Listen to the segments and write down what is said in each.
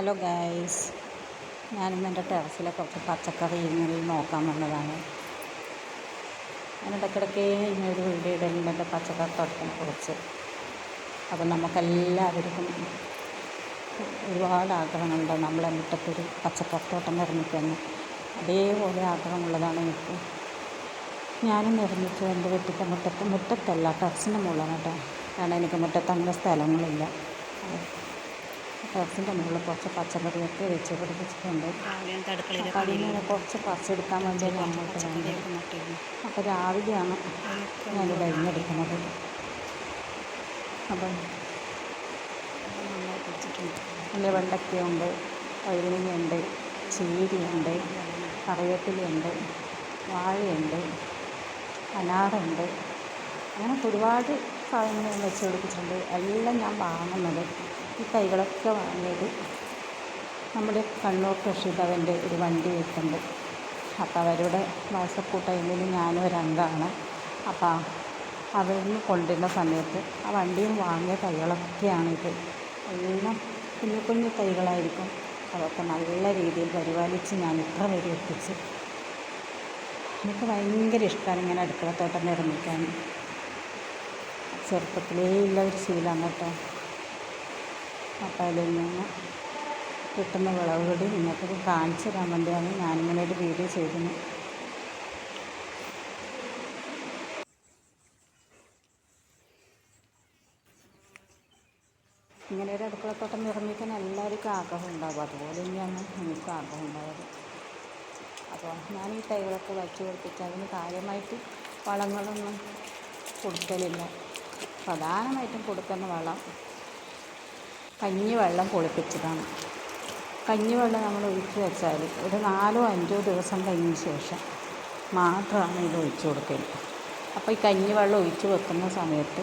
Hello guys ഞാനിന്ന് എന്റെ ടെറസിലെ കുറച്ച് പച്ചക്കറി ഇങ്ങനെ നോക്കാൻ വന്നതാണ്. ഞാൻ ഇടയ്ക്കിടയ്ക്ക് ഇങ്ങനെ ഒരു വീഡിയോ ഇടലുണ്ട് എന്റെ പച്ചക്കറി തോട്ടത്തിനെ കുറിച്ച്. അപ്പം നമുക്കെല്ലാവർക്കും ഒരുപാട് ആഗ്രഹങ്ങളുണ്ട്. നമ്മളെ മുറ്റത്തൊരു പച്ചക്കറി തോട്ടം നിർമ്മിക്കുന്നു അതേപോലെ ആഗ്രഹമുള്ളതാണ് എനിക്ക്. ഞാനും നിർമ്മിച്ചു എന്റെ വീട്ടിന്റെ മുറ്റത്ത് മുറ്റത്തല്ല ടെറസിന്റെ മുകളിലാണ് കേട്ടോ. കാരണം എനിക്ക് മുറ്റത്ത് അങ്ങനെ സ്ഥലങ്ങളില്ല. ടെറസിന്റെ മുകളിൽ കുറച്ച് പച്ചക്കറിയൊക്കെ വെച്ച് പിടിപ്പിച്ചിട്ടുണ്ട്. അതിൽ നിന്ന് കുറച്ച് പറിച്ചെടുക്കാൻ വേണ്ടി അങ്ങോട്ട് വേണ്ടത് അപ്പോൾ രാവിലെയാണ് ഞാനിത് അരിഞ്ഞെടുക്കുന്നത്. അപ്പം നല്ല വെണ്ടയ്ക്കയുണ്ട് വഴുതനങ്ങയുണ്ട് ചീരയുണ്ട് കറിവേപ്പിലയുണ്ട് വാഴയുണ്ട് അനാറുണ്ട്. അങ്ങനെ ഒരുപാട് സാധനങ്ങൾ ഞാൻ വെച്ച് പിടിപ്പിച്ചിട്ടുണ്ട്. എല്ലാം ഞാൻ വാങ്ങുന്നത്. ഈ തൈകളൊക്കെ വാങ്ങിയത് നമ്മുടെ കണ്ണൂർ കൃഷി ഭവന്റെ ഒരു വണ്ടി വെക്കുന്നുണ്ട് അപ്പോൾ അവരുടെ വാസക്കൂട്ടയിൽ ഞാനും ഒരു അംഗമാണ് അപ്പോൾ അവരിൽ കൊണ്ടുവരുന്ന സമയത്ത് ആ വണ്ടിയും വാങ്ങിയ തൈകളൊക്കെയാണിത് എല്ലാം കുഞ്ഞു കുഞ്ഞു തൈകളായിരിക്കും അതൊക്കെ നല്ല രീതിയിൽ പരിപാലിച്ച് ഞാൻ ഇത്ര വരെ എത്തിച്ച്. എനിക്ക് ഭയങ്കര ഇഷ്ടമാണ് ഇങ്ങനെ അടുക്കളത്തോട്ടം നിർമ്മിക്കാൻ. ചെറുപ്പത്തിലേ ഉള്ള ഒരു ശീലമാണ് കേട്ടോ. അപ്പോൾ അതിൽ നിന്ന് കിട്ടുന്ന വിളവ് കൂടി നിങ്ങൾക്ക് കാണിച്ചു തരാൻ വേണ്ടിയാണ് ഞാനിങ്ങനെ ഒരു വീഡിയോ ചെയ്തത്. ഇങ്ങനെ ഒരു അടുക്കളത്തോട്ടം നിർമ്മിക്കാൻ എല്ലാവർക്കും ആഗ്രഹം ഉണ്ടാകും അതുപോലെ തന്നെയാണ് എനിക്കും ആഗ്രഹം ഉണ്ടാകുന്നത് അപ്പോൾ ഞാൻ ഈ തൈകളൊക്കെ വച്ചു പിടിപ്പിച്ച് അതിന് കാര്യമായിട്ട് വളങ്ങളൊന്നും കൊടുക്കലില്ല. പ്രധാനമായിട്ടും കൊടുക്കുന്ന വളം കഞ്ഞിവെള്ളം പൊളിപ്പിച്ചതാണ് കഞ്ഞിവെള്ളം നമ്മൾ ഒഴിച്ച് വെച്ചാൽ ഒരു നാലോ അഞ്ചോ ദിവസം കഴിഞ്ഞ ശേഷം മാത്രമാണ് ഇത് ഒഴിച്ചു കൊടുക്കുന്നത്. അപ്പോൾ ഈ കഞ്ഞിവെള്ളം ഒഴിച്ചു വെക്കുന്ന സമയത്ത്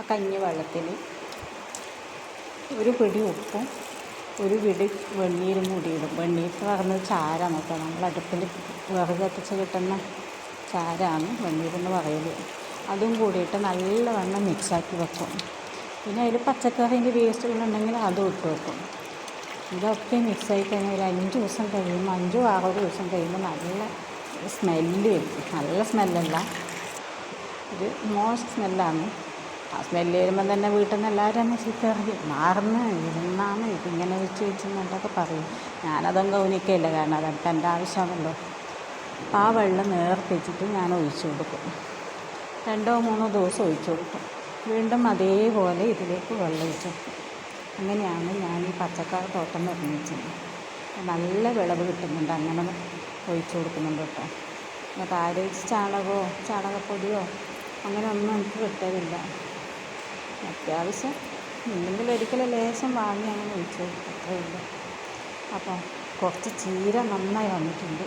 ആ കഞ്ഞിവെള്ളത്തിൽ ഒരു പിടി ഉപ്പും ഒരു പിടി വെണ്ണീരും കൂടി ഇടും. വെണ്ണീർ എന്ന് പറയുന്നത് ചാരമാണ് കേട്ടോ. നമ്മൾ അടുപ്പിൽ വിറക് കത്തിച്ച് കിട്ടുന്ന ചാരമാണ് വെണ്ണീരെന്ന് പറയൽ അതും കൂടിയിട്ട് നല്ലവണ്ണം മിക്സാക്കി വെക്കും. പിന്നെ അതിൽ പച്ചക്കറീന്റെ വേസ്റ്റുകളുണ്ടെങ്കിൽ അതും ഇട്ട് വെക്കും. ഇതൊക്കെ മിക്സായി കഴിഞ്ഞാൽ ഒരു അഞ്ച് ദിവസം കഴിയുമ്പോൾ അഞ്ചോ ആറോ ദിവസം കഴിയുമ്പോൾ നല്ല സ്മെല്ല് വരും. നല്ല സ്മെല്ലല്ല ഒരു മോശം സ്മെല്ലാണ് ആ സ്മെല്ല് വരുമ്പോൾ തന്നെ വീട്ടിൽ നിന്ന് എല്ലാവരും എന്നെ ചീത്ത പറയും മാറുന്ന ഇരുന്നാണ് ഇതിങ്ങനെ വെച്ച് വെച്ചെന്നൊക്കെ പറയും. ഞാനതും ഗൗനിക്കയില്ല. കാരണം അതൊക്കെ എന്റെ ആവശ്യമാണല്ലോ. അപ്പോൾ ആ വെള്ളം നേർത്തിച്ചിട്ട് ഞാൻ ഒഴിച്ചു കൊടുക്കും. രണ്ടോ മൂന്നോ ദിവസം ഒഴിച്ചു കൊടുക്കും. വീണ്ടും അതേപോലെ ഇതിലേക്ക് വെള്ളം ഒഴിച്ചു. അങ്ങനെയാണ് ഞാൻ ഈ പച്ചക്കറി തോട്ടം നിർമ്മിച്ചത്. നല്ല വിളവ് കിട്ടുന്നുണ്ട് അങ്ങനെ ഒഴിച്ചു കൊടുക്കുന്നുണ്ട് കേട്ടോ. എന്നിട്ട് ആരോഗ്യ ചാണകമോ ചാണകപ്പൊടിയോ അങ്ങനെ ഒന്നും എനിക്ക് കിട്ടലില്ല. അത്യാവശ്യം ഇല്ലെങ്കിൽ ഒരിക്കലും ലേശം വാങ്ങി അങ്ങനെ ഒഴിച്ചു കൊടുക്കും. അത്രയേ ഉള്ളൂ. അപ്പോൾ കുറച്ച് ചീര നന്നായി വന്നിട്ടുണ്ട്.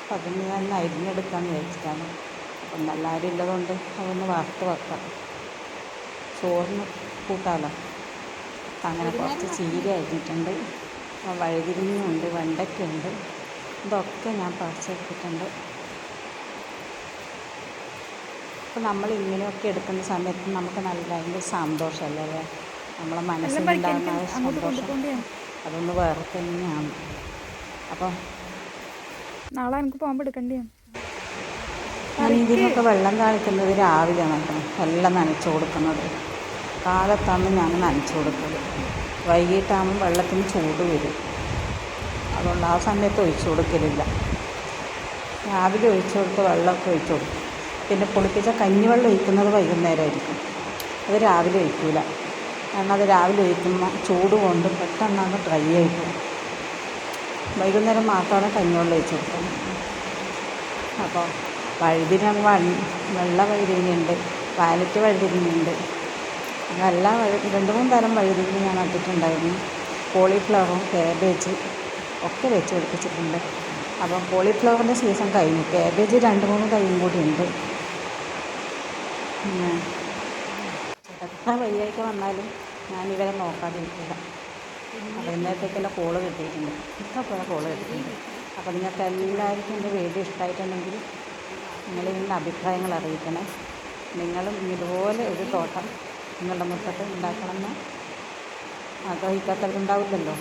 അപ്പം അതിന് ഞാൻ അരിഞ്ഞെടുക്കാമെന്ന് വിചാരിച്ചിട്ടാണ് അപ്പം എല്ലാവരും ഉള്ളതുകൊണ്ട് അതൊന്ന് വറുത്ത് വെക്കാം. ചോറിന് കൂട്ടാമല്ലോ അങ്ങനെ കുറച്ച് ചീര അരിഞ്ഞിട്ടുണ്ട്. വഴുതിരിഞ്ഞുണ്ട് വെണ്ടയ്ക്കുണ്ട്. ഇതൊക്കെ ഞാൻ പറിച്ചെടുത്തിട്ടുണ്ട് അപ്പോൾ നമ്മൾ ഇങ്ങനെയൊക്കെ എടുക്കുന്ന സമയത്ത് നമുക്ക് നല്ല ഭയങ്കര സന്തോഷമല്ലേ? അല്ലേ? നമ്മളെ മനസ്സിലുണ്ടാകുന്ന സന്തോഷം. അതൊന്ന് വേറെ തന്നെയാണ് അപ്പോൾ നാളെ എനിക്ക് പോകുമ്പോൾ എടുക്കേണ്ടി? ഞാൻ ഇതിനൊക്കെ വെള്ളം കാണിക്കുന്നത് രാവിലെ കേട്ടോ എല്ലാം നനച്ചു കൊടുക്കുന്നത്. കാലത്താണ് ഞാൻ നനച്ചു കൊടുക്കുന്നത് വൈകിട്ടാകുമ്പോൾ വെള്ളത്തിന് ചൂട് വരും. അതുകൊണ്ട് ആ സമയത്ത് ഒഴിച്ചു കൊടുക്കലില്ല. രാവിലെ ഒഴിച്ചു കൊടുത്ത് വെള്ളമൊക്കെ ഒഴിച്ചു കൊടുക്കും. പിന്നെ പൊളിപ്പിച്ച കഞ്ഞിവെള്ളം ഒഴിക്കുന്നത് വൈകുന്നേരമായിരിക്കും. അത് രാവിലെ ഒഴിക്കില്ല കാരണം അത് രാവിലെ ഒഴിക്കുമ്പോൾ ചൂട് കൊണ്ട് പെട്ടെന്ന് അത് ഡ്രൈ ആയി പോകും. വൈകുന്നേരം മാത്രമാണ് കഞ്ഞിവെള്ളം ഒഴിച്ചു കൊടുക്കുന്നത്. അപ്പോൾ വഴുതിന വെള്ള വഴുതിനുണ്ട് വയലറ്റ് വഴുതിനുണ്ട് നല്ല വഴു രണ്ട് മൂന്ന് തരം വഴുതിന് ഞാൻ നട്ടിട്ടുണ്ടായിരുന്നു. കോളിഫ്ലവറും കാബേജ് ഒക്കെ വെച്ച് പിടിപ്പിച്ചിട്ടുണ്ട്. അപ്പം കോളിഫ്ലവറിന്റെ സീസൺ കഴിഞ്ഞു. കാബേജ് രണ്ട് മൂന്ന് തൈയും കൂടി ഉണ്ട് എത്ര വയ്യൊക്കെ വന്നാലും ഞാൻ ഇവരെ നോക്കാതിരിക്കില്ല. അപ്പോൾ ഇന്നത്തേക്കെല്ലാം കോൾ കിട്ടിയിട്ടുണ്ട്. ഇഷ്ടപ്പെട്ട കോൾ കിട്ടിയിട്ടുണ്ട്. അപ്പോൾ നിങ്ങൾക്ക് എല്ലാവർക്കും എന്റെ വീഡിയോ ഇഷ്ടമായിട്ടുണ്ടെങ്കിൽ നിങ്ങൾ നിന്ന് അഭിപ്രായങ്ങൾ അറിയിക്കണേ. നിങ്ങളും ഇതുപോലെ ഒരു തോട്ടം നിങ്ങളുടെ മുറ്റത്ത് ഉണ്ടാക്കണമെന്ന് അത് കഴിക്കാത്തവരുണ്ടാവില്ലല്ലോ